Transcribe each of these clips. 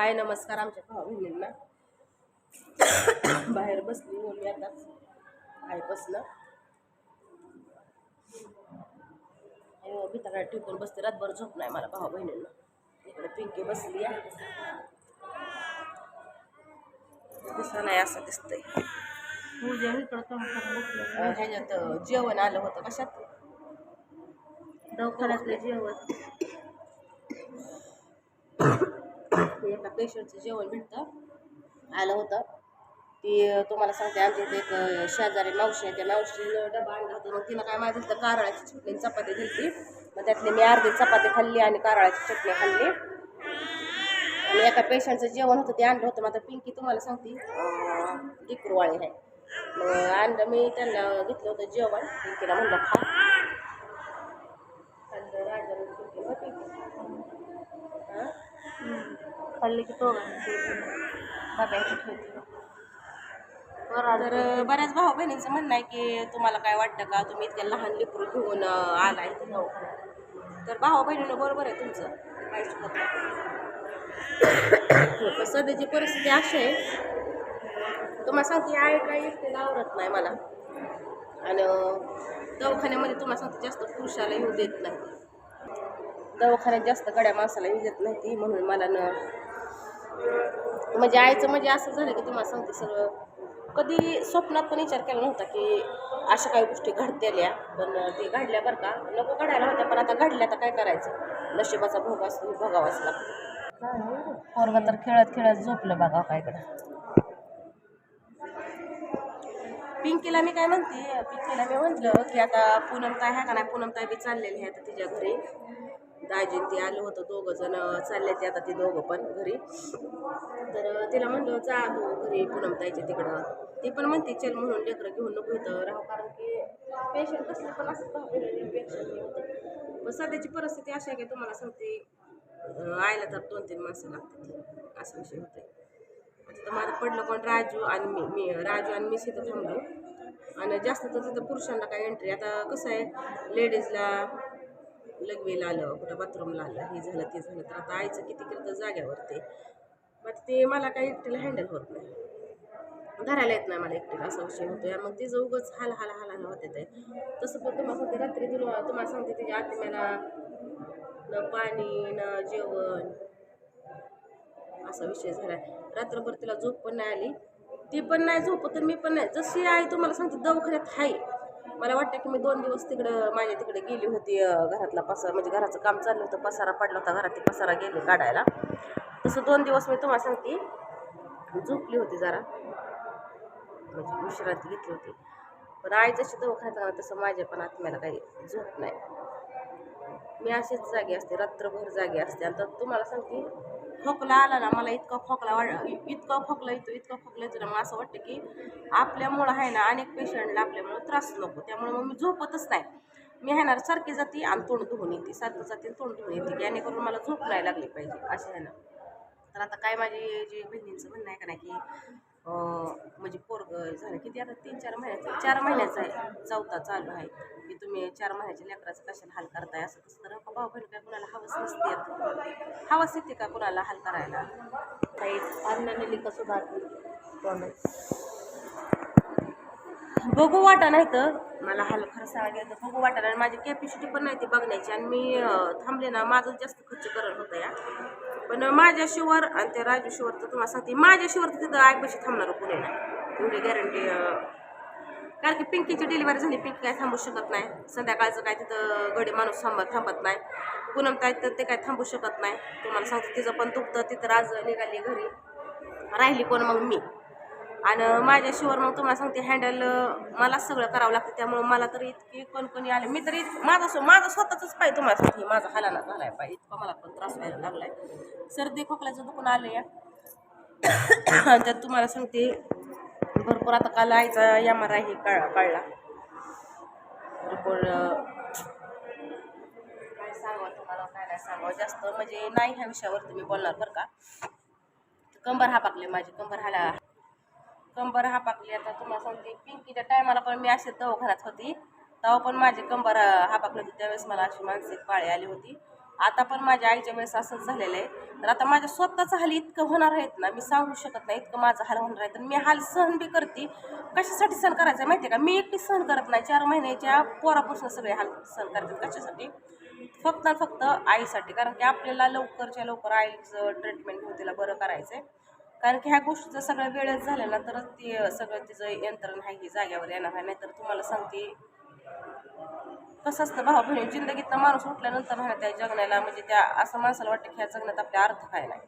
हाय नमस्कार आमच्या भाऊ बहिणींना. बाहेर बसली मी आताच आहे बसलं भिताकडे टिकून बसते. रातभर झोप नाही मला भाऊ बहिणींना. इकडे पिंकी बसली आहे. दिसलं नाही असं दिसतंय. ह्याच्यात जेवण आलं होतं कशात? दवाखान्यातलं जेवण. एका पेशंटचं जेवण भेटतं. आलं होतं. ती तुम्हाला सांगते आमच्या इथे एक शेजारी मावशी आहे. त्या मावशीनं डबा आणला होता. मग तिनं काय माझं तर कारळाची चटणी चपाती दिली मग त्यातली मी अर्धी चपाती खाल्ली आणि कारळाची चटणी खाल्ली. आणि एका पेशंटचं जेवण होतं. ते आणलं होतं. मग आता पिंकी तुम्हाला सांगते डिकरूवाळी आहे. मग आणलं मी त्यांना घेतलं होतं जेवण. पिंकीला म्हणलं खा खाल्लं राजाने पिंकी मग पिंकी हां खाल्ली की तो तर बऱ्याच भाऊ बहिणींचं म्हणणं आहे की तुम्हाला काय वाटतं का? तुम्ही इतक्या लहान लेकरू घेऊन इथं दवाखान्यात. तर भाऊ बहिणीनं बरोबर आहे तुमचं. काय पण सध्याची परिस्थिती अशी आहे. तुम्हाला सांगते आहे काय एकटीला आवडत नाही मला. आणि दवाखान्यामध्ये तुम्हाला सांगते जास्त पुरुषाला येऊ देत नाही. दवाखान्यात जास्त गड्या माणसाला येऊ देत नाही ती म्हणून मला न म्हणजे आईचं म्हणजे असं झालं की तुम्हाला सांगते सगळं. कधी स्वप्नात पण विचार केला नव्हता की अशा काही गोष्टी घडतेल्या पण ते घडल्या बरं का. नको घडायला होत्या पण आता घडल्या तर काय करायचं? नशिबाचा भोग असतो हे भोगावाच लागतो पोरगा तर खेळत खेळत झोपलं बघा काय इकडं. पिंकीला मी काय म्हणते पिंकीला मी म्हटलं की आता पूनमताई आहे का नाही? पूनमताई बी चाललेली आहे आता तिच्या घरी. दाजीन ते आलं होतं दोघं जण चालले ते आता ते दोघं पण घरी. तर तिला म्हणलं जा तू घरी पूनमताईच्या तिकडं. ती पण म्हणते चल म्हणून लेकरं घेऊन नको इथं राहू कारण की पेशंट कसले पण असं पेशंट होतं. पण सध्याची परिस्थिती अशी आहे की तुम्हाला सांगते आयला तर दोन तीन माणसं लागतात. असा विषय होते आता तर माझं पडलं कोण राजू आणि मी मी राजू आणि मी सिथं थांबलो. आणि जास्त तर तिथं पुरुषांना काय एंट्री आता कसं आहे लेडीजला लगवेला आलं कुठं बाथरूमला आलं हे झालं ते झालं. तर आता आईचं किती करतं जाग्यावर जाग्यावरती मग ते मला काही एकटीला हँडल होत नाही. धरायला येत नाही मला एकटीला असा विषय होतो मग तिचं उगच हाल हाल हाल हाल होते ते तसं पण तुम्हाला सांगते रात्री तुला तुम्हाला सांगते तिच्या आत्म्याला न पाणी न जेवण असा विषय झाला रात्रभर तिला झोप पण नाही आली. ती पण नाही झोपत तर मी पण नाही. जशी आई तुम्हाला सांगते दवाखान्यात आहे मला वाटतं की मी दोन दिवस तिकडं माझ्या तिकडे गेली होती घरातला पसारा म्हणजे घराचं काम चाललं होतं पसारा पडला होता घरात पसारा गेले काढायला. तसं दोन दिवस मी तुम्हाला सांगते झोपली होती जरा. म्हणजे विश्रांती घेतली होती. पण आई जशी दवाखान्यात तसं माझ्या पण आत्म्याला काही झोप नाही. मी अशीच जागी असते रात्रभर जागी असते. आणि तर तुम्हाला सांगते खोकला आला ना मला इतका खोकला वाढ इतका खोकला येतो इतका खोकला येतो ना मग असं वाटतं की आपल्यामुळं आहे ना अनेक पेशंटला आपल्यामुळं त्रास नको. त्यामुळे मग मी झोपतच नाही. मी आहे ना सारखी जाते आणि तोंड धुवून येते. सारखं जाते आणि तोंड धुवून येते की जेणेकरून मला झोप नाही लागली पाहिजे असे आहे ना. तर आता काय माझी जी बहिणींचं म्हणणं आहे का नाही की म्हणजे पोरग झालं. किती आता? तीन चार महिन्याचं चार महिन्याचं आहे. चौथा चालू आहे. की तुम्ही चार महिन्याच्या लेकराचं कशाला हाल करताय? असं कसं तर भाऊ बहीण काय कुणाला हवस नसते. हवस येते का कुणाला हाल करायला? काही अन्नाने सुद्धा तोंड बघू वाटा नाही तर. मला हाल खरं सांगायला तर बघू वाटा. आणि माझी कॅपॅसिटी पण नाही ती बघण्याची. आणि मी थांबले ना माझं जास्त खर्च करण होतं या. पण माझ्या शिवर आणि त्या राजू शिवर तर तुम्हाला सांगते माझ्या शिवर तर तिथं आयपाशी थांबणार कोणी नाही. एवढी गॅरंटी कारण की पिंकीची डिलिव्हरी झाली पिंकी काय थांबू शकत नाही. संध्याकाळचं काय तिथं गडी माणूस थांब थांबत नाही. पुनम ताई तर ते काय थांबू शकत नाही. तुम्हाला सांगते तिचं पण दुखतं तिथं राज निघाली घरी. राहिली कोण मग मी? आणि माझ्याशिवर मग तुम्हाला सांगते हँडल मला सगळं करावं लागतं. त्यामुळं मला तर इतकी कोणकोणी आले. मी तरी माझा स्व- माझं स्वतःच पाय तुम्हाला सांगते. माझा हालाना झालाय पाय. इतका मला पण त्रास व्हायला लागलाय. सर्दी खोकल्याचं दुखून आलं या आणि त्यात तुम्हाला सांगते भरपूर आता काल आईचा यम आर आय हे कळ कळला भरपूर काय सांगावं तुम्हाला काय नाही सांगावं. जास्त म्हणजे नाही ह्या विषयावर तुम्ही बोलणार बरं का. कंबर हापाकले माझी कंबर हाला कंबर हापाकली. आता तुम्हाला सांगते पिंकीच्या टायमाला पण मी असे दवाखान्यात होती. तेव्हा पण माझी कंबर हापाकली होती. त्यावेळेस मला अशी मानसिक पाळी आली होती. आता पण माझ्या आईच्या वेळेस असंच झालेलं आहे. तर आता माझ्या स्वतःचा हाल इतकं होणार आहेत ना मी सांगू शकत नाही इतकं माझा हाल होणार आहे. तर मी हाल सहन बी करते. कशासाठी सहन करायचं माहिती आहे का? मी एकटी सहन करत नाही. चार महिन्याच्या पोरापासून सगळे हाल सहन करतात. कशासाठी? फक्त फक्त आईसाठी. कारण की आपल्याला लवकरच्या लवकर आईचं ट्रीटमेंट होतीला बरं करायचं आहे कारण की ह्या गोष्टीचं सगळं वेळच झालं ना तरच ती सगळं तिचं यंत्रणा आहे ही जाग्यावर येणार आहे. नाहीतर तुम्हाला सांगते कसं असतं भाऊ बहिणी जिंदगीतला माणूस उठल्यानंतर ना त्या जगण्याला म्हणजे त्या असं माणसाला वाटतं की ह्या जगण्यात आपल्या अर्थ काय नाही.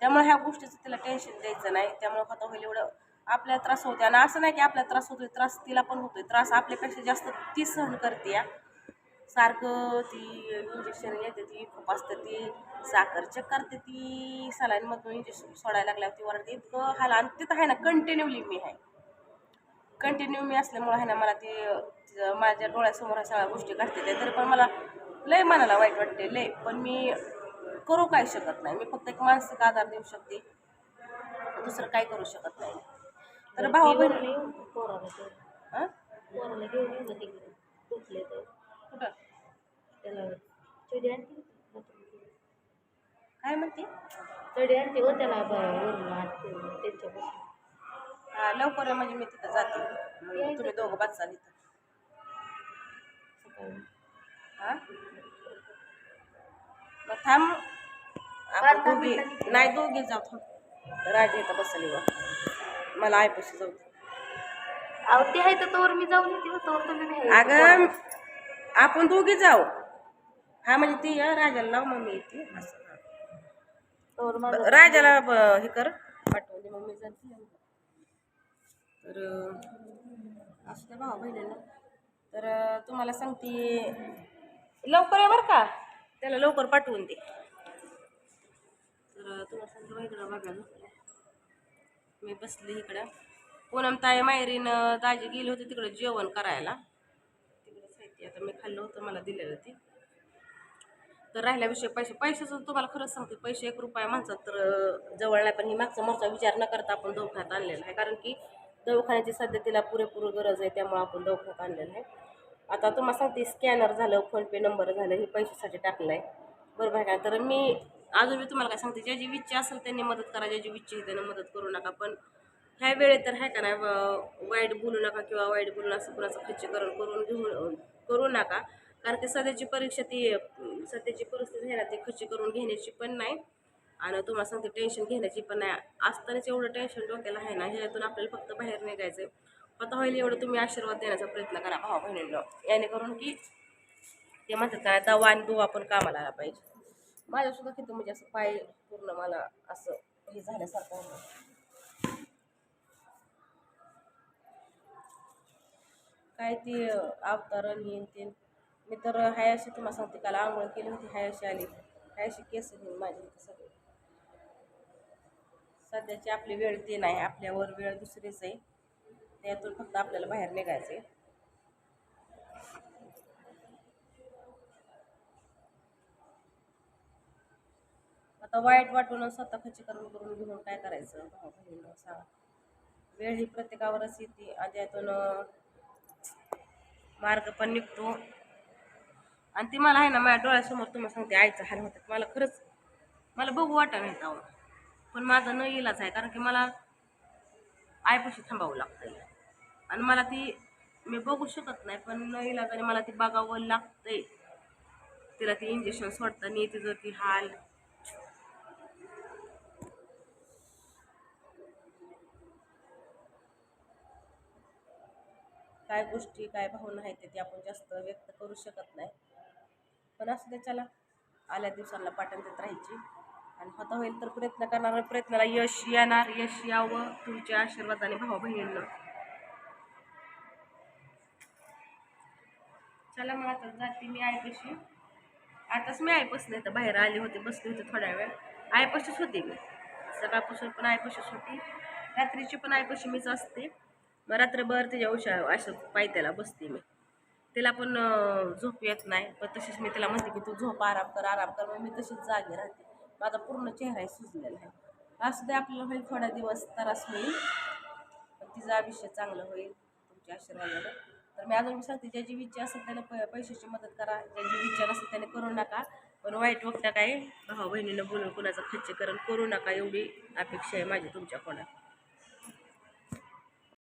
त्यामुळे ह्या गोष्टीचं तिला टेन्शन द्यायचं नाही. त्यामुळे आता होईल एवढं आपल्याला त्रास होते आणि असं नाही की आपल्याला त्रास होतोय त्रास तिला पण होतोय. त्रास आपल्यापेक्षा जास्त ती सहन करते या. सारखं ती इंजेक्शन घेते ती खूप असते ती साखर चेक करते ती सलाईनमधून इंजेक्शन सोडायला लागल्यावर ती वरती. इतकं हाल आणि तिथं आहे ना कंटिन्यूली मी आहे कंटिन्यू मी असल्यामुळे आहे ना मला ती माझ्या डोळ्यासमोर ह्या सगळ्या गोष्टी घडते त्या. तरी पण मला लय मनाला वाईट वाटते लय. पण मी करू काय शकत नाही. मी फक्त एक मानसिक आधार देऊ शकते. दुसरं काय करू शकत नाही. तर भाऊ बहीण त्याला चढी आणते? काय म्हणते? चढी आणते हो त्याला वरून फिरून त्यांच्यापासून हा लवकर म्हणजे मी तिथं जाते. मग तुम्ही दोघं बच्चा इथं. सकाळी. हा? मग थांब. आपण दोघी नाही दोघी जाऊ थांब. राज येतं बसली बा मला आयपाशी जाऊ. अहो ते आहे तर तोवर मी जाऊन येते हो, तोवर तुम्ही. अगं आपण दोघी जाऊ. हा म्हणजे ती या राजाला लाव मग मी येते. असं. राजाला हे कर. पाठवून दे मग मी जाते तर असू द्या भाऊ बहिणीला तर तुम्हाला सांगते लवकर आहे बरं का. त्याला लवकर पाठवून दे. तर तुम्हाला सांगते इकडं बघा ना. मी बसले इकडं. पूनम ताई मायरीनं दाजी गेली होती तिकडं जेवण करायला. तिकडंच आहे ती आता मी खाल्लं होतं मला दिलेलं ती. तर राहिल्याविषयी पैसे पैशाचं तुम्हाला खरंच सांगते पैसे एक रुपया माणसात तर जवळ नाही पण ही मागचा मोठा विचार न करता आपण दवाखान्यात आणलेला आहे. कारण की दवाखान्याची सध्या तिला पुरेपूर गरज आहे त्यामुळे आपण दवाखान्यात आणलेलं आहे. आता तुम्हाला सांगते स्कॅनर झालं फोनपे नंबर झालं हे पैशासाठी टाकलं आहे. बरोबर आहे का? तर मी अजून मी तुम्हाला काय सांगते ज्याची इच्छा असेल त्यांनी मदत करा ज्याची इच्छा आहे त्यांना मदत करू नका. पण ह्या वेळेत तर आहे का नाही वाईट बोलू नका किंवा वाईट बोलून असं कुणाचं खच्चीकरण करून घेऊन करू नका. कारण की सध्याची परीक्षा ती सध्याची परिस्थिती आहे ना ती खच्ची करून घेण्याची पण नाही. आणि तुम्हाला सांगते टेन्शन घेण्याची पण नाही. असतानाच एवढं टेन्शन डोक्याला आहे ना ह्याच्यातून आपल्याला फक्त बाहेर निघायचं आहे आता होईल एवढं तुम्ही आशीर्वाद देण्याचा प्रयत्न करा भावा बहिणीला याने करून की ते म्हणतात काय दवा आणि दुवा पण कामाला आला पाहिजे. माझ्यासुद्धा किती म्हणजे असं पाय पूर्ण मला असं हे झाल्यासारखं होतं. काय ती अवतारण येईन ते मी तर हाय अशी तुम्हाला सांगते काल आंघोळ केली होती हाय अशी आली. हाय अशी केस घेऊन माझी सगळे. सध्याची आपली वेळ ते नाही आपल्यावर वेळ दुसरीच आहे. त्यातून फक्त आपल्याला बाहेर निघायचं आहे आता वाईट वाटून स्वतः खचीकरण करून घेऊन काय करायचं? भाऊ बहिणींनो सांगा वेळ ही प्रत्येकावरच येते आणि त्यातून मार्ग पण निघतो. आणि ती मला आहे ना माझ्या डोळ्यासमोर तुम्हाला सांगते आईचं हाल होतात मला खरंच मला बघू वाटा नाही जाऊ पण माझा न इलाज आहे कारण की मला आईपाशी थांबावं लागतं आणि मला ती मी बघू शकत नाही पण न इलाजाने मला ती बघावं लागतंय. तिला ती इंजेक्शन सोडताना तिचं ती हाल. काय गोष्टी काय भावना आहेत ते- आपण जास्त व्यक्त करू शकत नाही पण असं दे चला आल्या दिवसांना पाठण देत राहायची. आणि होता होईल तर प्रयत्न करणार प्रयत्नाला यश येणार यश यावं तुमच्या आशीर्वादाने भावा बहिणींना. चला मग आता जाते मी आईपाशी. आताच मी आईपासून नाही तर बाहेर आले होते बसले होते थोड्या वेळ. आईपाशीच होते मी. सकाळपासून पण आईपाशीच होती रात्रीची पण आईपाशी मीच असते. मग रात्रभर तिच्या उशा असं पायथ्याला बसते मी. तिला पण झोप येत नाही. पण तशीच मी तिला म्हणते की तू झोप आराम कर आराम कर. मग मी तशीच जागी राहते. माझा पूर्ण चेहरा सुजलेला आहे. असं दे आपल्याला होईल थोडा दिवस त्रास होईल. पण तिचं आयुष्य चांगलं होईल तुमच्या आशीर्वादाने. तर मी अजून सांगते ज्याची विचार असेल त्याने प पैशाची मदत करा. ज्याची विचार असेल त्याने करू नका. पण वाईट वक्ता काय? भाऊ बहिणीनं बोलून कुणाचं खच्चीकरण करू नका एवढी अपेक्षा आहे माझी तुमच्याकडं.